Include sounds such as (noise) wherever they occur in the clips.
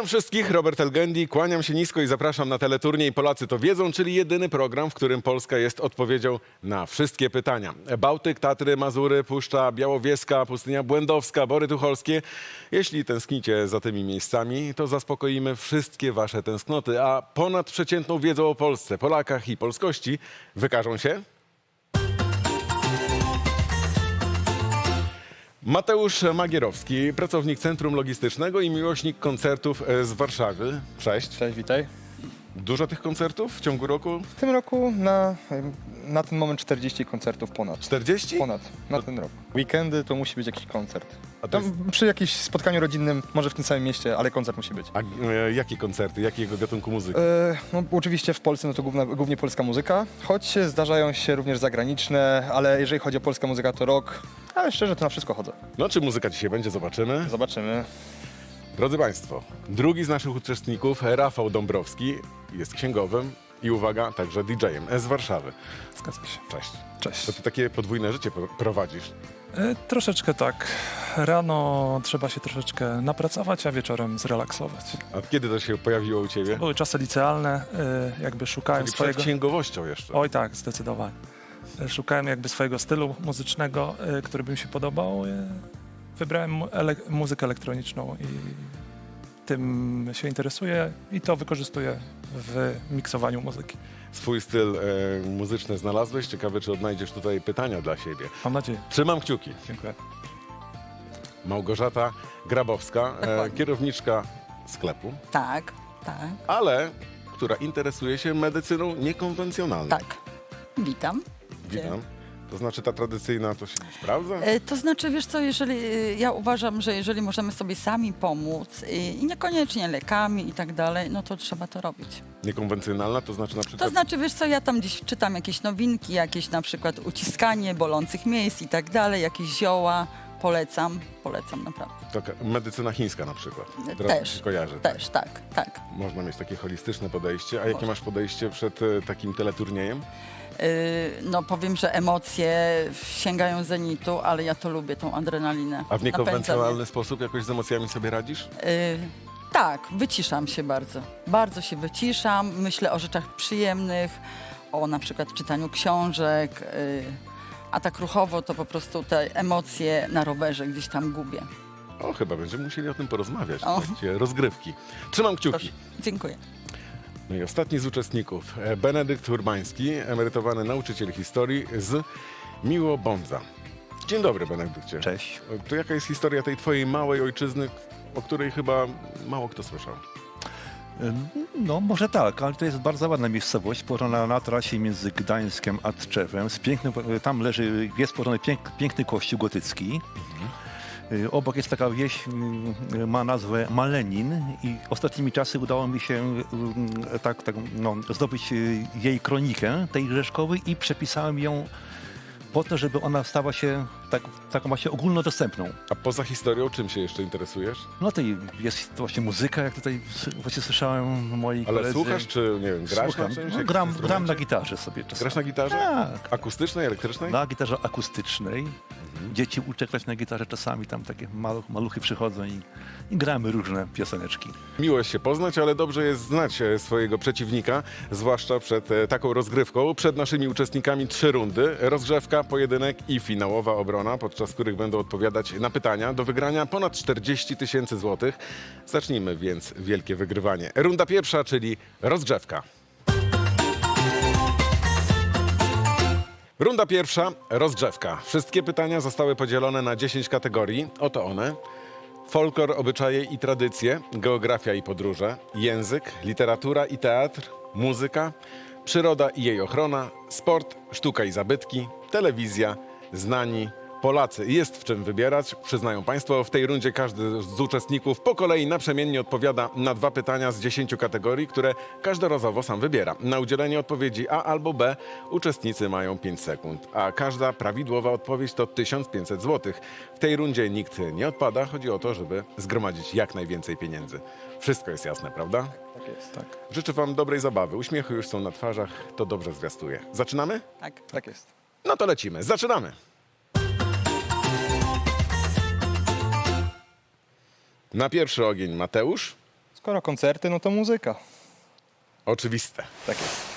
Witam wszystkich, Robert Elgendi, kłaniam się nisko i zapraszam na teleturniej. Polacy to wiedzą, czyli jedyny program, w którym Polska jest odpowiedzią na wszystkie pytania. Bałtyk, Tatry, Mazury, Puszcza Białowieska, Pustynia Błędowska, Bory Tucholskie. Jeśli tęsknicie za tymi miejscami, to zaspokoimy wszystkie wasze tęsknoty, a ponad przeciętną wiedzą o Polsce, Polakach i polskości wykażą się... Mateusz Magierowski, pracownik Centrum Logistycznego i miłośnik koncertów e, z Warszawy. Cześć. Cześć, witaj. Dużo tych koncertów w ciągu roku? W tym roku na, na ten moment 40 koncertów ponad. 40? Ponad, na ten rok. Weekendy to musi być jakiś koncert. A to Tam jest, przy jakimś spotkaniu rodzinnym, może w tym samym mieście, ale koncert musi być. a e, jakie koncerty, jakiego gatunku muzyki? E, no, oczywiście w Polsce no to główna, głównie polska muzyka, choć zdarzają się również zagraniczne, ale jeżeli chodzi o polską muzykę to rock, ale szczerze to na wszystko chodzę. No, czy muzyka dzisiaj będzie, zobaczymy. Zobaczymy. Drodzy Państwo, drugi z naszych uczestników, Rafał Dąbrowski, jest księgowym i uwaga, także DJ-em z Warszawy. Zgadza się. Cześć. Cześć. To ty takie podwójne życie pro- prowadzisz. E, troszeczkę tak. Rano trzeba się troszeczkę napracować, a wieczorem zrelaksować. A kiedy to się pojawiło u ciebie? Były czasy licealne, e, jakby szukałem Czyli przed swojego... księgowością jeszcze. Oj tak, zdecydowanie. Szukałem jakby swojego stylu muzycznego, e, który by mi się podobał. E, Wybrałem ele muzykę elektroniczną i tym się interesuję i to wykorzystuję w miksowaniu muzyki. Swój styl e, muzyczny znalazłeś. Ciekawe, czy odnajdziesz tutaj pytania dla siebie. Mam nadzieję. Trzymam kciuki. Dziękuję. Małgorzata Grabowska, e, kierowniczka sklepu, Tak, tak, ale która interesuje się medycyną niekonwencjonalną. tak. Witam. Witam. To znaczy ta tradycyjna to się sprawdza? E, To znaczy, wiesz co, jeżeli e, ja uważam, że jeżeli możemy sobie sami pomóc e, i niekoniecznie lekami i tak dalej, no to trzeba to robić. Niekonwencjonalna to znaczy na przykład... To znaczy, wiesz co, ja tam gdzieś czytam jakieś nowinki, jakieś na przykład uciskanie bolących miejsc i tak dalej, jakieś zioła, polecam, polecam naprawdę. Taka medycyna chińska na przykład. E, Teraz też, się kojarzy. Też, tak, tak. Można mieć takie holistyczne podejście. A jakie masz podejście przed e, takim teleturniejem? E, No powiem, że emocje sięgają zenitu, ale ja to lubię, tą adrenalinę. A w Napędza mnie. niekonwencjonalny sposób jakoś z emocjami sobie radzisz? Y, tak, wyciszam się bardzo. Bardzo się wyciszam, myślę o rzeczach przyjemnych, o na przykład czytaniu książek, y, a tak ruchowo to po prostu te emocje na rowerze gdzieś tam gubię. O, chyba będziemy musieli o tym porozmawiać. O. Właściwie Rozgrywki. Trzymam kciuki. Proszę, dziękuję. No i ostatni z uczestników, e, Benedykt Urbański, emerytowany nauczyciel historii z Miłobądza. Dzień dobry, Benedykcie. Cześć. E, To jaka jest historia tej twojej małej ojczyzny, o której chyba mało kto słyszał? No, może tak, ale to jest bardzo ładna miejscowość, położona na trasie między Gdańskiem a Tczewem. Z pięknym, tam leży, jest położony pięk, piękny kościół gotycki. Y, Obok jest taka wieś, y, ma nazwę Malenin i ostatnimi czasy udało mi się y, tak, tak, no, zdobyć y, jej kronikę, tej rzeszkowej i przepisałem ją po to, żeby ona stała się tak, taką właśnie ogólnodostępną. A poza historią, czym się jeszcze interesujesz? No to jest to właśnie muzyka, jak tutaj s- właśnie słyszałem moi Ale koledzy. słuchasz, czy nie wiem, grasz Słucham. na czymś? No, Jakimś gram, gram na gitarze sobie czasami. Grasz na gitarze? Tak. Akustycznej, elektrycznej? Na gitarze akustycznej. Mhm. Dzieci uczę grać na gitarze czasami, tam takie maluch, maluchy przychodzą i, i gramy różne pioseneczki. Miło się poznać, ale dobrze jest znać e, swojego przeciwnika, zwłaszcza przed e, taką rozgrywką. Przed naszymi uczestnikami trzy rundy. Rozgrzewka, pojedynek i finałowa obrona, podczas których będą odpowiadać na pytania. Do wygrania ponad 40 tysięcy złotych. Zacznijmy więc wielkie wygrywanie. Runda pierwsza, czyli rozgrzewka. Runda pierwsza, rozgrzewka. Wszystkie pytania zostały podzielone na 10 kategorii. Oto one. Folklor, obyczaje i tradycje, geografia i podróże, język, literatura i teatr, muzyka, przyroda i jej ochrona, sport, sztuka i zabytki, telewizja, znani, Polacy. Jest w czym wybierać, przyznają Państwo. W tej rundzie każdy z uczestników po kolei naprzemiennie odpowiada na dwa pytania z 10 kategorii, które każdorazowo sam wybiera. Na udzielenie odpowiedzi A albo B uczestnicy mają 5 sekund, a każda prawidłowa odpowiedź to 1500 zł. W tej rundzie nikt nie odpada. Chodzi o to, żeby zgromadzić jak najwięcej pieniędzy. Wszystko jest jasne, prawda? Tak jest. Tak. Życzę Wam dobrej zabawy. Uśmiechy już są na twarzach, to dobrze zwiastuje. Zaczynamy? Tak. Tak jest. No to lecimy. Zaczynamy. Na pierwszy ogień Mateusz. Skoro koncerty, no to muzyka. Oczywiste. Tak jest.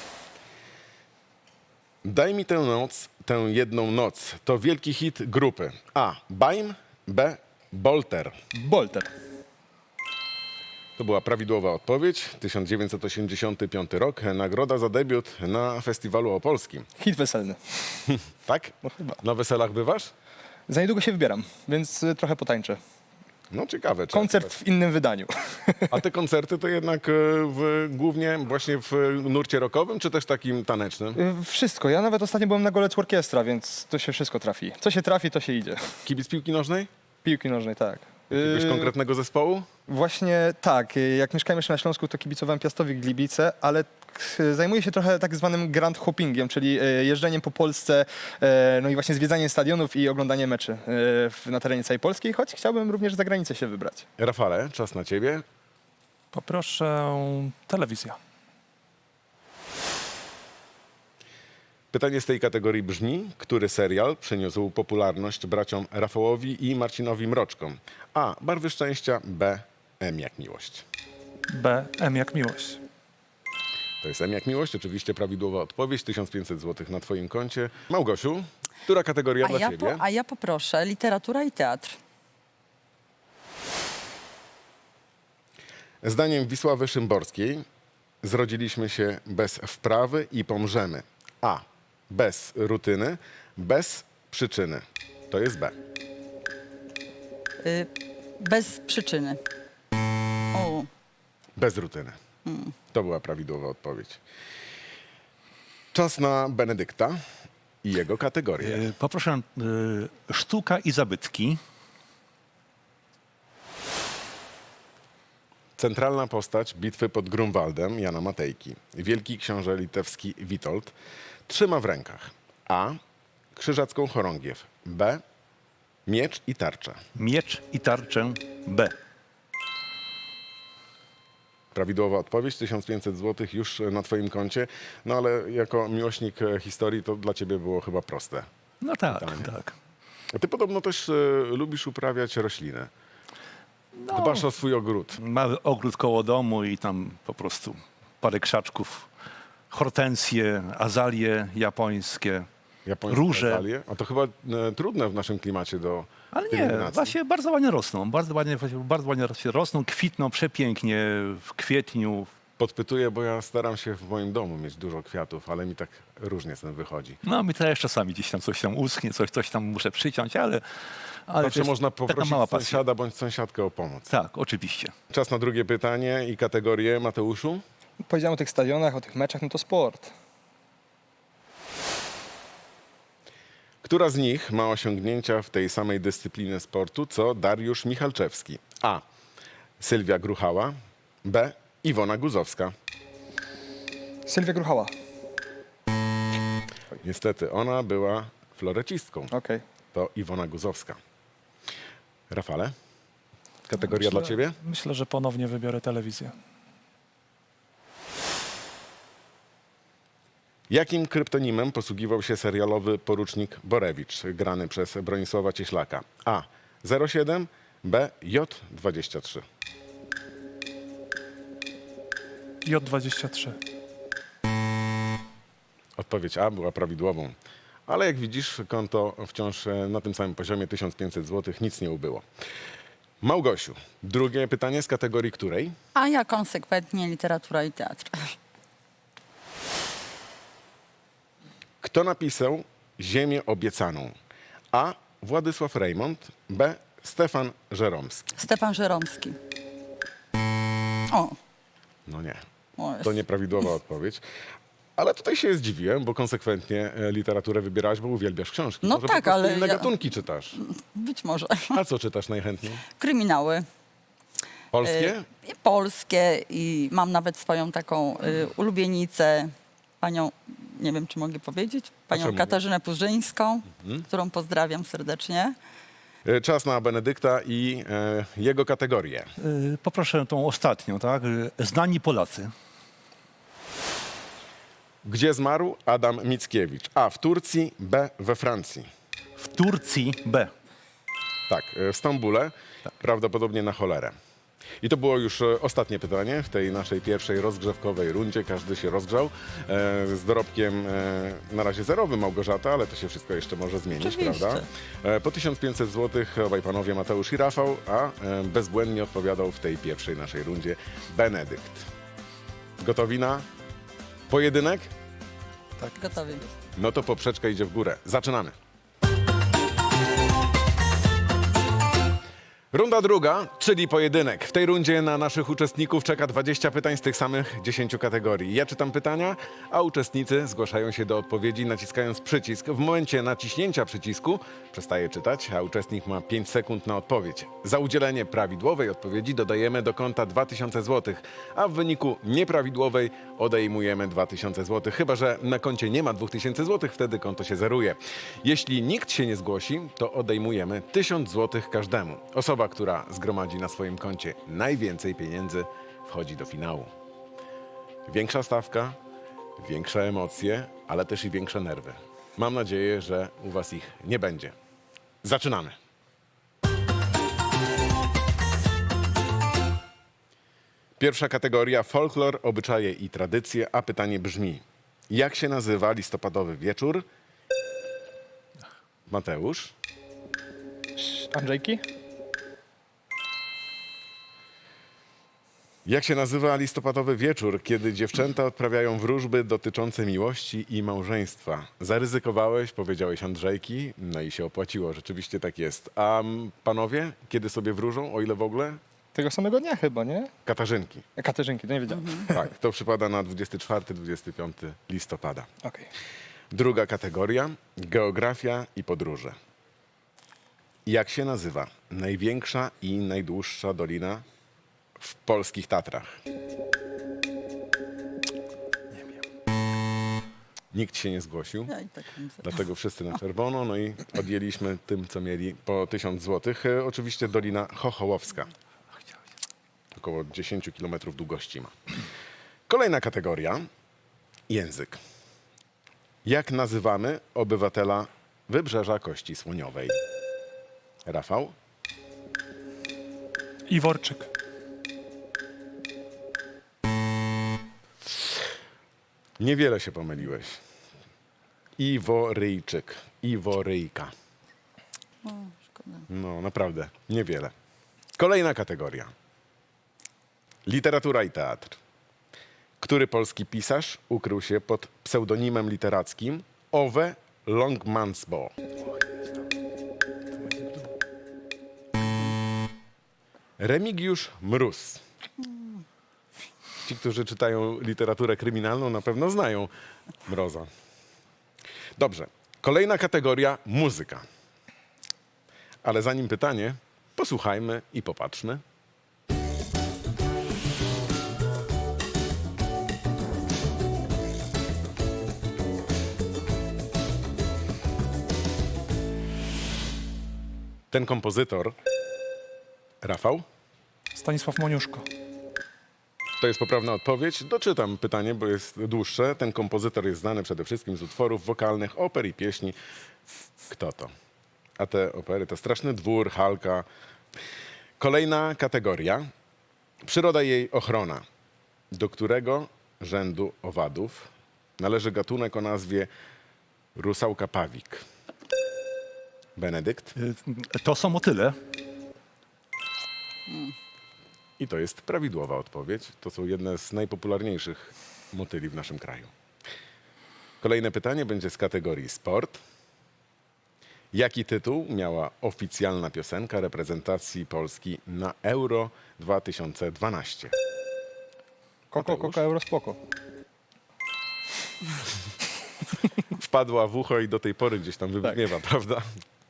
Daj mi tę noc, tę jedną noc. To wielki hit grupy. A. Baim. B. Bolter. Bolter. To była prawidłowa odpowiedź. 1985 rok. Nagroda za debiut na festiwalu opolskim. Hit weselny. (laughs) Tak? No chyba. Na weselach bywasz? Za niedługo się wybieram, więc y, trochę potańczę. No ciekawe. trzeba Koncert w innym wydaniu. A te koncerty to jednak e, w, głównie właśnie w nurcie rockowym, czy też takim tanecznym? Y, Wszystko. Ja nawet ostatnio byłem na Golec Orkiestra, więc to się wszystko trafi. Co się trafi, to się idzie. Kibic piłki nożnej? Piłki nożnej, tak. Jakiegoś Y, konkretnego zespołu? Właśnie tak. y, Jak mieszkałem jeszcze na Śląsku, to kibicowałem Piastowi Gliwice, ale zajmuję się trochę tak zwanym grand hoppingiem, czyli y, jeżdżeniem po Polsce, y, no i właśnie zwiedzaniem stadionów i oglądaniem meczy w- na terenie całej Polski, choć chciałbym również za granicę się wybrać. Rafale, czas na ciebie. Poproszę telewizja. Pytanie z tej kategorii brzmi, który serial przyniósł popularność braciom Rafałowi i Marcinowi Mroczkom? A. Barwy szczęścia. B. M jak miłość. B. M jak miłość. To jest M jak miłość, oczywiście prawidłowa odpowiedź. 1500 zł na twoim koncie. Małgosiu, która kategoria A dla ja, ciebie? po, a ja poproszę literatura i teatr. Zdaniem Wisławy Szymborskiej zrodziliśmy się bez wprawy i pomrzemy. A. Bez rutyny, bez przyczyny. To jest B. Y, bez przyczyny. O, Bez rutyny. To była prawidłowa odpowiedź. Czas na Benedykta i jego kategorię. E, Poproszę e, sztuka i zabytki. Centralna postać bitwy pod Grunwaldem Jana Matejki. Wielki książę litewski Witold trzyma w rękach A. Krzyżacką chorągiew. B. Miecz i tarczę. Miecz i tarczę B. Prawidłowa odpowiedź, 1500 zł już na twoim koncie. No ale jako miłośnik e, historii to dla ciebie było chyba proste. No tak, Pytanie. tak. A ty podobno też e, lubisz uprawiać rośliny. Dbasz o swój ogród. Mały ogród koło domu i tam po prostu parę krzaczków. Hortensje, azalie japońskie. Japońskie Róże. azalie. A to chyba e, trudne w naszym klimacie do Ale nie, właśnie bardzo ładnie rosną. Bardzo ładnie, bardzo ładnie rosną, kwitną przepięknie w kwietniu. Podpytuję, bo ja staram się w moim domu mieć dużo kwiatów, ale mi tak różnie z tym wychodzi. No mi też czasami gdzieś tam coś tam uschnie, coś, coś tam muszę przyciąć, ale, ale Zawsze jest można taka poprosić mała pasja. sąsiada bądź sąsiadkę o pomoc. Tak, oczywiście. Czas na drugie pytanie i kategorię. Mateuszu? Powiedziałem o tych stadionach, o tych meczach, no to sport. Która z nich ma osiągnięcia w tej samej dyscyplinie sportu co Dariusz Michalczewski? A. Sylwia Gruchała. B. Iwona Guzowska. Sylwia Gruchała. Niestety, ona była florecistką. Okej. To Iwona Guzowska. Rafale? Kategoria dla ciebie? Myślę, że ponownie wybiorę telewizję. Jakim kryptonimem posługiwał się serialowy porucznik Borewicz, grany przez Bronisława Cieślaka? A. 07, B. J23. J23. Odpowiedź A była prawidłową. Ale jak widzisz, konto wciąż e, na tym samym poziomie 1500 zł, nic nie ubyło. Małgosiu, drugie pytanie z kategorii której? a ja konsekwentnie literatura i teatr. Kto napisał Ziemię obiecaną? A. Władysław Rejmont, B. Stefan Żeromski. Stepan Żeromski. O, No nie, o to nieprawidłowa (laughs) odpowiedź. Ale tutaj się zdziwiłem, bo konsekwentnie e, literaturę wybierałaś, bo uwielbiasz książki. No Może tak, ale inne ja- gatunki czytasz. być może. A co czytasz najchętniej? Kryminały. Polskie? Y, polskie i mam nawet swoją taką y, ulubienicę, panią, nie wiem czy mogę powiedzieć, panią czemu? Katarzynę Purzyńską, Mhm. którą pozdrawiam serdecznie. E, Czas na Benedykta i e, jego kategorię. Y, Poproszę tą ostatnią, tak? Y, Znani Polacy. Gdzie zmarł Adam Mickiewicz? A. W Turcji, B. We Francji. W Turcji B. Tak, e, w Stambule, prawdopodobnie na cholerę. I to było już e, ostatnie pytanie w tej naszej pierwszej rozgrzewkowej rundzie. Każdy się rozgrzał e, z dorobkiem e, na razie zerowym Małgorzata, ale to się wszystko jeszcze może zmienić, Oczywiście. prawda? E, po 1500 zł obaj panowie Mateusz i Rafał, a e, bezbłędnie odpowiadał w tej pierwszej naszej rundzie Benedykt. Gotowi na pojedynek? Gotowi. No to poprzeczka idzie w górę. Zaczynamy. Runda druga, czyli pojedynek. W tej rundzie na naszych uczestników czeka 20 pytań z tych samych 10 kategorii. Ja czytam pytania, a uczestnicy zgłaszają się do odpowiedzi naciskając przycisk. W momencie naciśnięcia przycisku przestaje czytać, a uczestnik ma 5 sekund na odpowiedź. Za udzielenie prawidłowej odpowiedzi dodajemy do konta 2000 zł, a w wyniku nieprawidłowej odejmujemy 2000 zł. Chyba, że na koncie nie ma 2000 zł, wtedy konto się zeruje. Jeśli nikt się nie zgłosi, to odejmujemy 1000 zł każdemu. Osoba, która zgromadzi na swoim koncie najwięcej pieniędzy, wchodzi do finału. Większa stawka, większe emocje, ale też i większe nerwy. Mam nadzieję, że u Was ich nie będzie. Zaczynamy. Pierwsza kategoria folklor, obyczaje i tradycje, a pytanie brzmi: jak się nazywa listopadowy wieczór? Mateusz, Andrzejki? Jak się nazywa listopadowy wieczór, kiedy dziewczęta odprawiają wróżby dotyczące miłości i małżeństwa? Zaryzykowałeś, powiedziałeś Andrzejki, no i się opłaciło, rzeczywiście tak jest. A mm, panowie, kiedy sobie wróżą, o ile w ogóle? Tego samego dnia chyba, nie? Katarzynki. Katarzynki, to nie wiedziałem. Tak, to przypada na 24-25 listopada. Okej. Druga kategoria geografia i podróże. Jak się nazywa największa i najdłuższa dolina w polskich Tatrach? Nikt się nie zgłosił, Ja i tak bym za- dlatego wszyscy na czerwono. No i odjęliśmy tym, co mieli po 1000 zł. E, Oczywiście Dolina Chochołowska. Około 10 km długości ma. Kolejna kategoria język. Jak nazywamy obywatela Wybrzeża Kości Słoniowej? Rafał? Iworczyk. Niewiele się pomyliłeś. Iworyjczyk. Iworyjka. O, szkoda. No, naprawdę, niewiele. Kolejna kategoria. Literatura i teatr. Który polski pisarz ukrył się pod pseudonimem literackim Owe Longmansbo? Remigiusz Mróz. Ci, którzy czytają literaturę kryminalną, na pewno znają Mroza. Dobrze. Kolejna kategoria muzyka. Ale zanim pytanie, posłuchajmy i popatrzmy. Ten kompozytor, Rafał, Stanisław Moniuszko. To jest poprawna odpowiedź. Doczytam pytanie, bo jest dłuższe. Ten kompozytor jest znany przede wszystkim z utworów wokalnych, oper i pieśni. Kto to? A te opery to Straszny Dwór, Halka. Kolejna kategoria. Przyroda i jej ochrona. Do którego rzędu owadów należy gatunek o nazwie rusałka pawik? Benedykt. To są motyle. I to jest prawidłowa odpowiedź. To są jedne z najpopularniejszych motyli w naszym kraju. Kolejne pytanie będzie z kategorii sport. Jaki tytuł miała oficjalna piosenka reprezentacji Polski na Euro 2012? Koko, Mateusz? koko, euro, spoko. Wpadła w ucho i do tej pory gdzieś tam wybrzmiewa, prawda?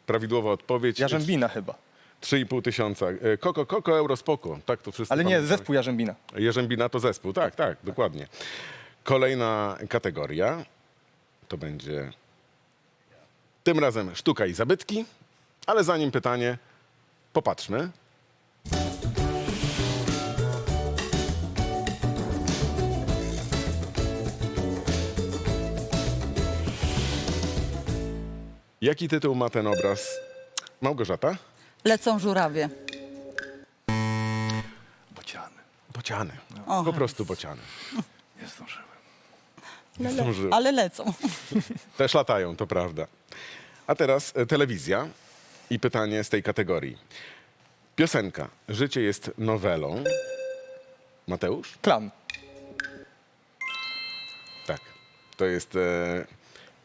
Prawidłowa odpowiedź. Jarzębina chyba. 3,5 tysiąca. E, Koko, koko, euro, spoko. Tak to wszyscy Ale nie, zespół Jarzębina. Jerzębina to zespół, tak, tak, dokładnie. Kolejna kategoria to będzie tym razem sztuka i zabytki, ale zanim pytanie, popatrzmy. Jaki tytuł ma ten obraz? Małgorzata? Lecą żurawie. Bociany. O. Po prostu bociany. Nie zdążyłem. Nie zdążyłem. Ale lecą. (laughs) Też latają, to prawda. A teraz e, telewizja i pytanie z tej kategorii. Piosenka Życie jest nowelą. Mateusz? Klan. Tak. To jest e,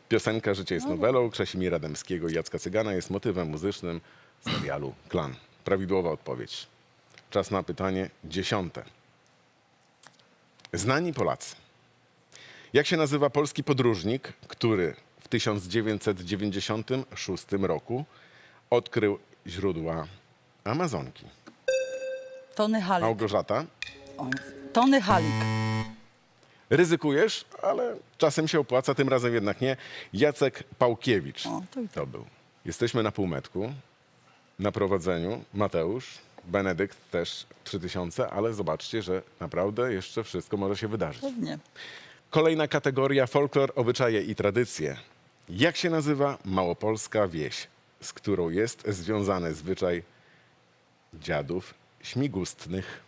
piosenka Życie jest nowelą Krzesimira Dębskiego i Jacka Cygana. Jest motywem muzycznym serialu Klan. Prawidłowa odpowiedź. Czas na pytanie dziesiąte. Znani Polacy. Jak się nazywa polski podróżnik, który w 1996 roku odkrył źródła Amazonki? Tony Halik. Małgorzata? O, Tony Halik. Ryzykujesz, ale czasem się opłaca, tym razem jednak nie. Jacek Pałkiewicz O, to i to był. Jesteśmy na półmetku, na prowadzeniu. Mateusz, Benedykt też 3000, ale zobaczcie, że naprawdę jeszcze wszystko może się wydarzyć. Pewnie. Kolejna kategoria folklor, obyczaje i tradycje. Jak się nazywa małopolska wieś, z którą jest związany zwyczaj dziadów śmigustnych?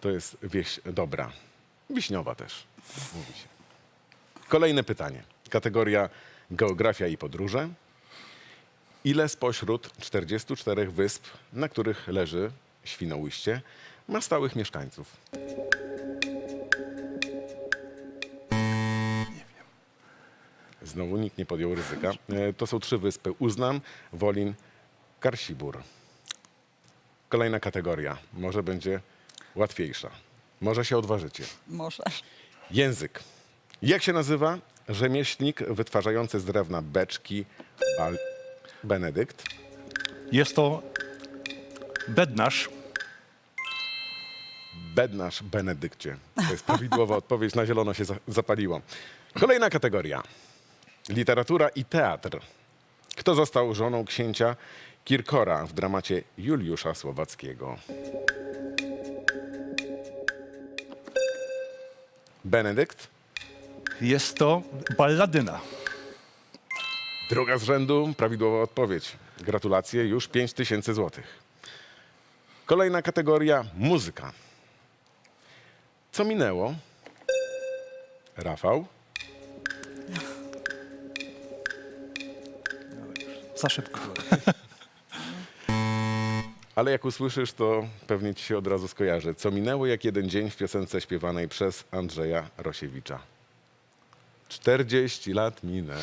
To jest wieś dobra. Wiśniowa też, mówi się. Kolejne pytanie. Kategoria geografia i podróże. Ile spośród 44 wysp, na których leży Świnoujście, ma stałych mieszkańców? Znowu nikt nie podjął ryzyka. E, To są trzy wyspy. Uznam, Wolin, Karsibur. Kolejna kategoria. Może będzie łatwiejsza. Może się odważycie. Może. Język. Jak się nazywa rzemieślnik wytwarzający z drewna beczki Bal- Benedykt? Jest to bednarz. Bednarz Benedykcie. To jest prawidłowa odpowiedź. Na zielono się za- zapaliło. Kolejna kategoria. Literatura i teatr. Kto został żoną księcia Kirkora w dramacie Juliusza Słowackiego? Benedykt? Jest to balladyna. Druga z rzędu, prawidłowa odpowiedź. Gratulacje, już 5000 złotych. Kolejna kategoria muzyka. Co minęło? Rafał? Za szybko. (laughs) Ale jak usłyszysz, to pewnie ci się od razu skojarzy. Co minęło jak jeden dzień w piosence śpiewanej przez Andrzeja Rosiewicza. 40 lat minęło.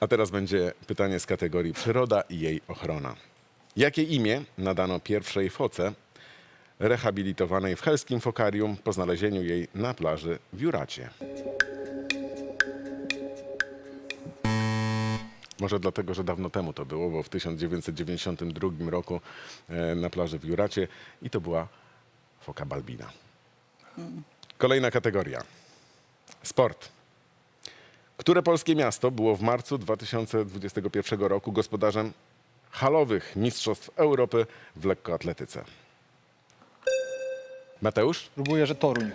A teraz będzie pytanie z kategorii przyroda i jej ochrona. Jakie imię nadano pierwszej foce rehabilitowanej w Helskim Fokarium po znalezieniu jej na plaży w Juracie? Może dlatego, że dawno temu to było, bo w 1992 roku e, na plaży w Juracie i to była foka balbina. Kolejna kategoria. Sport. Które polskie miasto było w marcu 2021 roku gospodarzem halowych Mistrzostw Europy w lekkoatletyce? Mateusz? Próbuję, że Toruń.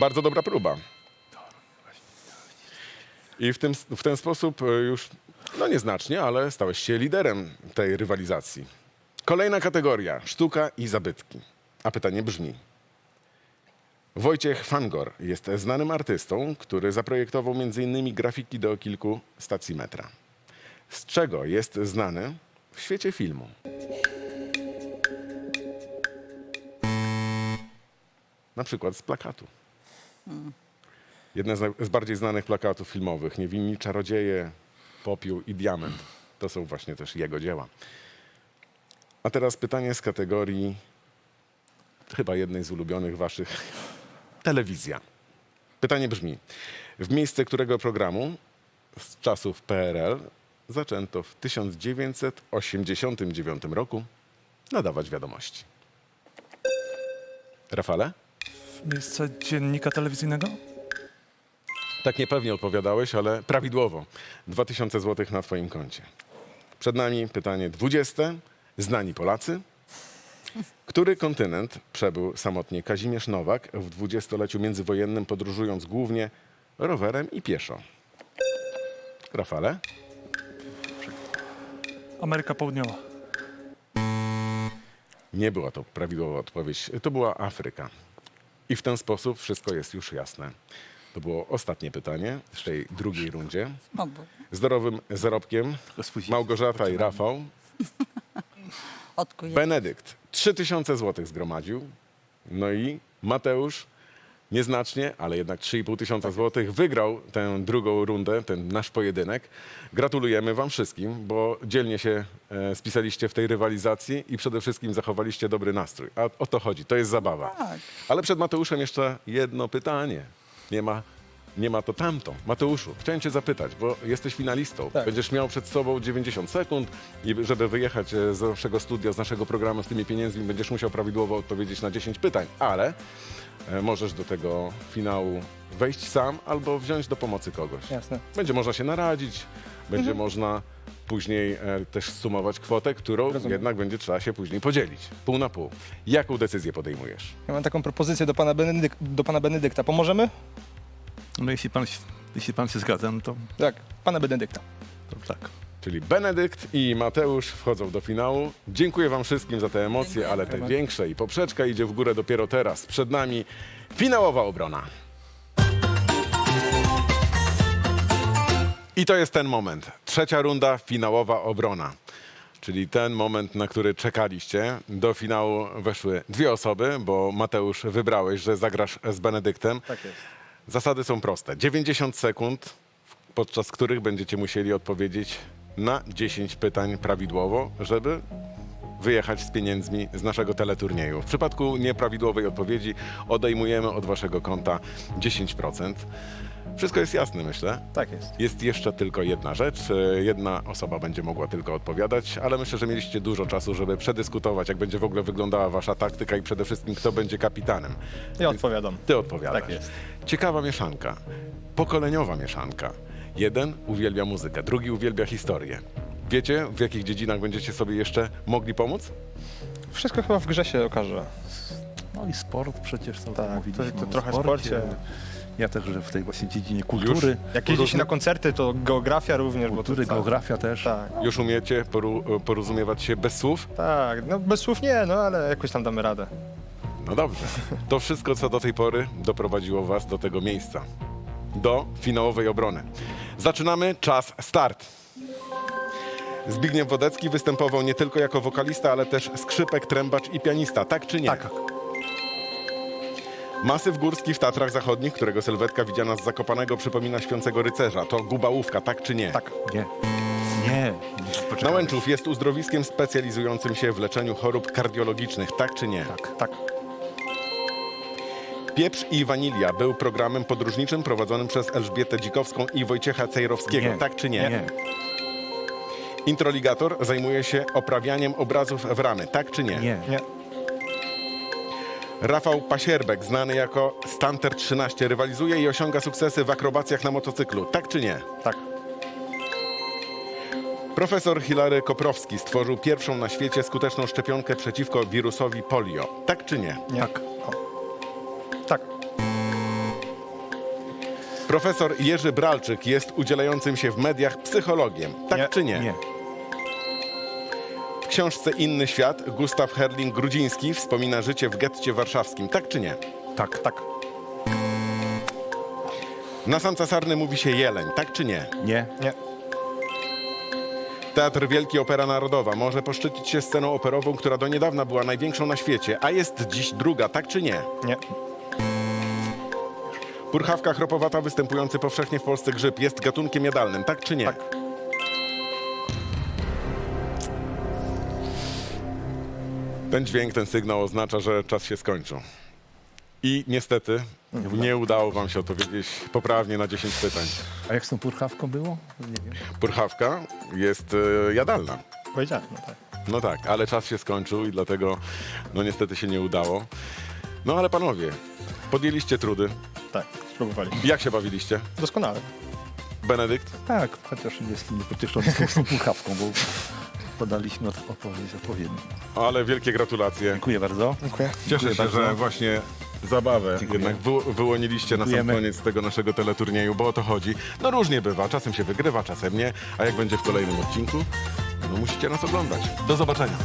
Bardzo dobra próba. I w, tym, w ten sposób e, już, no nieznacznie, ale stałeś się liderem tej rywalizacji. Kolejna kategoria, sztuka i zabytki. A pytanie brzmi. Wojciech Fangor jest znanym artystą, który zaprojektował m.in. grafiki do kilku stacji metra. Z czego jest znany w świecie filmu? Na przykład z plakatu. Jedne z, z bardziej znanych plakatów filmowych, Niewinni Czarodzieje, Popiół i Diament. To są właśnie też jego dzieła. A teraz pytanie z kategorii chyba jednej z ulubionych waszych. Telewizja. Pytanie brzmi. W miejsce którego programu z czasów PRL zaczęto w 1989 roku nadawać wiadomości? Rafale? Miejsce dziennika telewizyjnego? Tak niepewnie odpowiadałeś, ale prawidłowo. 2000 zł na twoim koncie. Przed nami pytanie 20. Znani Polacy. Który kontynent przebył samotnie Kazimierz Nowak w dwudziestoleciu międzywojennym, podróżując głównie rowerem i pieszo? Rafale? Ameryka Południowa. Nie była to prawidłowa odpowiedź. To była Afryka. I w ten sposób wszystko jest już jasne. To było ostatnie pytanie w tej drugiej rundzie. Zdrowym zarobkiem. Małgorzata i Rafał. (laughs) odkuję. Benedykt 3000 zł zgromadził. No i Mateusz nieznacznie, ale jednak 3,5 tysiąca złotych wygrał tę drugą rundę, ten nasz pojedynek. Gratulujemy wam wszystkim, bo dzielnie się e, spisaliście w tej rywalizacji i przede wszystkim zachowaliście dobry nastrój. A o to chodzi, to jest zabawa. Tak. Ale przed Mateuszem jeszcze jedno pytanie. Nie ma, nie ma to tamto. Mateuszu, chciałem cię zapytać, bo jesteś finalistą. Tak. Będziesz miał przed sobą 90 sekund i żeby wyjechać e, z naszego studia, z naszego programu z tymi pieniędzmi, będziesz musiał prawidłowo odpowiedzieć na 10 pytań, ale e, możesz do tego finału wejść sam albo wziąć do pomocy kogoś. Jasne. Będzie można się naradzić, będzie można później e, też sumować kwotę, którą Rozumiem. jednak będzie trzeba się później podzielić. Pół na pół. Jaką decyzję podejmujesz? Ja mam taką propozycję do pana, Benedyk do pana Benedykta. Pomożemy? No jeśli pan, się- jeśli pan się zgadza, no to, Tak, pana Benedykta. to tak. Czyli Benedykt i Mateusz wchodzą do finału. Dziękuję Wam wszystkim za te emocje, ale te większe i poprzeczka idzie w górę dopiero teraz. Przed nami finałowa obrona. I to jest ten moment. Trzecia runda, finałowa obrona. Czyli ten moment, na który czekaliście. Do finału weszły dwie osoby, bo Mateusz wybrałeś, że zagrasz z Benedyktem. Tak jest. Zasady są proste. 90 sekund, podczas których będziecie musieli odpowiedzieć na 10 pytań prawidłowo, żeby wyjechać z pieniędzmi z naszego teleturnieju. W przypadku nieprawidłowej odpowiedzi odejmujemy od waszego konta 10%. Wszystko jest jasne, myślę. Tak jest. Jest jeszcze tylko jedna rzecz. E, Jedna osoba będzie mogła tylko odpowiadać, ale myślę, że mieliście dużo czasu, żeby przedyskutować, jak będzie w ogóle wyglądała wasza taktyka i przede wszystkim, kto będzie kapitanem. Ja odpowiadam. Ty odpowiadasz. Tak jest. Ciekawa mieszanka, pokoleniowa mieszanka. Jeden uwielbia muzykę, drugi uwielbia historię. Wiecie, w jakich dziedzinach będziecie sobie jeszcze mogli pomóc? Wszystko chyba w grze się okaże. No i sport przecież, to Tak, mówiliśmy to- to o trochę sporcie. sporcie. Ja także w tej właśnie dziedzinie kultury. Jak jeździ się na koncerty, to geografia również. bo Kultury, to, geografia też. Tak, Już umiecie poru- porozumiewać się bez słów? tak. No bez słów nie, no ale jakoś tam damy radę. No dobrze. To wszystko, co do tej pory doprowadziło was do tego miejsca. Do finałowej obrony. Zaczynamy. Czas start. Zbigniew Wodecki występował nie tylko jako wokalista, ale też skrzypek, trębacz i pianista. Tak czy nie? Tak. Masyw górski w Tatrach Zachodnich, którego sylwetka widziana z Zakopanego przypomina śpiącego rycerza. To Gubałówka, tak czy nie? Tak. Nie. Nie. Poczekaj. Nałęczów jest uzdrowiskiem specjalizującym się w leczeniu chorób kardiologicznych, tak czy nie? Tak. Tak. Pieprz i Wanilia był programem podróżniczym prowadzonym przez Elżbietę Dzikowską i Wojciecha Cejrowskiego, Nie. tak czy nie? Nie. Introligator zajmuje się oprawianiem obrazów w ramy, tak czy nie? Nie. Nie. Rafał Pasierbek, znany jako Stanter 13, rywalizuje i osiąga sukcesy w akrobacjach na motocyklu, tak czy nie? Tak. Profesor Hilary Koprowski stworzył pierwszą na świecie skuteczną szczepionkę przeciwko wirusowi polio, tak czy nie? Nie. Tak. Tak. Profesor Jerzy Bralczyk jest udzielającym się w mediach psychologiem, tak Nie. czy nie? Nie. W książce Inny Świat Gustaw Herling-Grudziński wspomina życie w getcie warszawskim, tak czy nie? Tak. Tak. Na sam Casarny mówi się jeleń, tak czy nie? Nie. Nie. Teatr Wielki Opera Narodowa może poszczycić się sceną operową, która do niedawna była największą na świecie, a jest dziś druga, tak czy nie? Nie. Purchawka chropowata występujący powszechnie w Polsce grzyb jest gatunkiem jadalnym, tak czy nie? Tak. Ten dźwięk, ten sygnał oznacza, że czas się skończył. I niestety nie udało wam się odpowiedzieć poprawnie na 10 pytań. A jak z tą purchawką było? Nie wiem. Purchawka jest e, jadalna. Powiedziałem. No tak. No tak, ale czas się skończył i dlatego no niestety się nie udało. No ale panowie, podjęliście trudy. Tak. Spróbowali. Jak się bawiliście? Doskonale. Benedykt? Tak, chociaż jestem niepocieszony z tą purchawką, bo podaliśmy od- odpowiedź odpowiednią. Ale wielkie gratulacje. Dziękuję bardzo. Dziękuję. Cieszę się, bardzo. że właśnie zabawę Dziękuję. jednak wy, wyłoniliście na sam Dziękujemy. koniec tego naszego teleturnieju, bo o to chodzi. No różnie bywa, czasem się wygrywa, czasem nie, a jak będzie w kolejnym odcinku, no musicie nas oglądać. Do zobaczenia.